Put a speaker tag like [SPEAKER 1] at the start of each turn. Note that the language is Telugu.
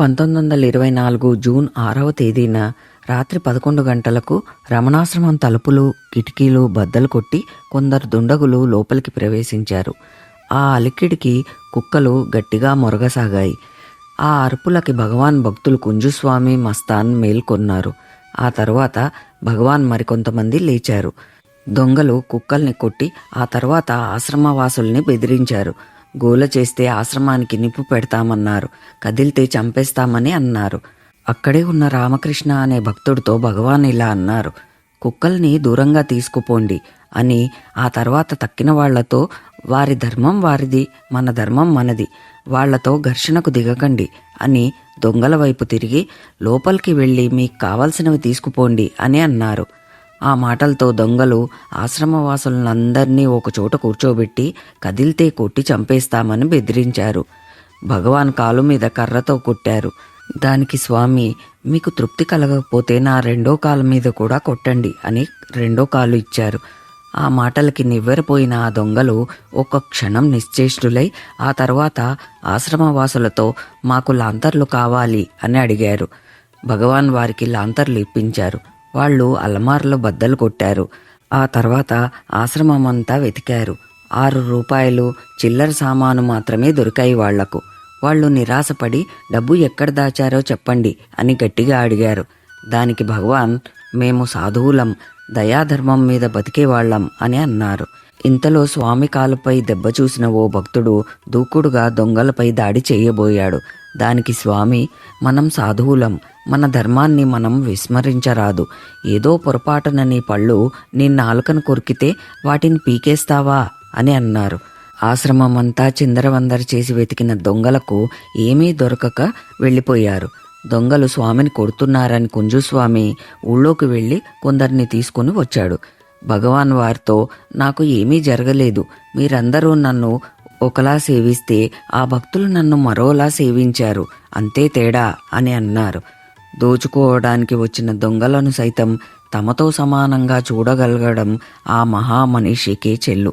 [SPEAKER 1] పంతొమ్మిది వందల ఇరవై నాలుగు జూన్ ఆరవ తేదీన రాత్రి పదకొండు గంటలకు రమణాశ్రమం తలుపులు కిటికీలు బద్దలు కొట్టి కొందరు దుండగులు లోపలికి ప్రవేశించారు. ఆ అలికిడికి కుక్కలు గట్టిగా మొరగసాగాయి. ఆ అరుపులకి భగవాన్ భక్తులు కుంజుస్వామి మస్తాన్ మేల్కొన్నారు ఆ తర్వాత భగవాన్ మరికొంతమంది లేచారు. దొంగలు కుక్కల్ని కొట్టి ఆ తర్వాత ఆశ్రమవాసుల్ని బెదిరించారు. గోల చేస్తే ఆశ్రమానికి నిప్పు పెడతామన్నారు. కదిలితే చంపేస్తామని అన్నారు. అక్కడే ఉన్న రామకృష్ణ అనే భక్తుడితో భగవాన్ ఇలా అన్నారు. కుక్కల్ని దూరంగా తీసుకుపోండి అని ఆ తర్వాత తక్కిన వాళ్ళతో వారి ధర్మం వారిది మన ధర్మం మనది. వాళ్ళతో ఘర్షణకు దిగకండి అని దొంగల వైపు తిరిగి లోపలికి వెళ్ళి మీకు కావలసినవి తీసుకుపోండి అని అన్నారు. ఆ మాటలతో దొంగలు ఆశ్రమవాసులందరినీ ఒకచోట కూర్చోబెట్టి కదిలితే కొట్టి చంపేస్తామని బెదిరించారు. భగవాన్ కాలు మీద కర్రతో కొట్టారు. దానికి స్వామి మీకు తృప్తి కలగకపోతే నా రెండో కాలు మీద కూడా కొట్టండి అని రెండో కాలు ఇచ్చారు. ఆ మాటలకి నివ్వెరపోయిన ఆ దొంగలు ఒక క్షణం నిశ్చేష్టులై ఆ తర్వాత ఆశ్రమవాసులతో మాకు లాంతర్లు కావాలి అని అడిగారు. భగవాన్ వారికి లాంతర్లు ఇప్పించారు. వాళ్ళు అల్మార్లో బద్దలు కొట్టారు. ఆ తర్వాత ఆశ్రమమంతా వెతికారు. ఆరు రూపాయలు చిల్లర సామాను మాత్రమే దొరికాయి వాళ్ళకు. వాళ్ళు నిరాశపడి డబ్బు ఎక్కడ దాచారో చెప్పండి అని గట్టిగా అడిగారు. దానికి భగవాన్ మేము సాధువులం దయాధర్మం మీద బతికేవాళ్ళం అని అన్నారు. ఇంతలో స్వామి కాలుపై దెబ్బ చూసిన ఓ భక్తుడు దూకుడుగా దొంగలపై దాడి చేయబోయాడు. దానికి స్వామి మనం సాధువులం మన ధర్మాన్ని మనం విస్మరించరాదు. ఏదో పొరపాటున నీ పళ్ళు నీ నాలుకను కొరికితే వాటిని పీకేస్తావా? అని అన్నారు. ఆశ్రమమంతా చిందరవందర చేసి వెతికిన దొంగలకు ఏమీ దొరకక వెళ్ళిపోయారు. దొంగలు స్వామిని కొడుతున్నారని కుంజుస్వామి ఊళ్ళోకి వెళ్ళి కొందరిని తీసుకుని వచ్చాడు. భగవాన్ వారితో నాకు ఏమీ జరగలేదు. మీరందరూ నన్ను ఒకలా సేవిస్తే ఆ భక్తులు నన్ను మరోలా సేవించారు. అంతే తేడా అని అన్నారు. దోచుకోవడానికి వచ్చిన దొంగలను సైతం తమతో సమానంగా చూడగలగడం ఆ మహామనిషికే చెల్లు.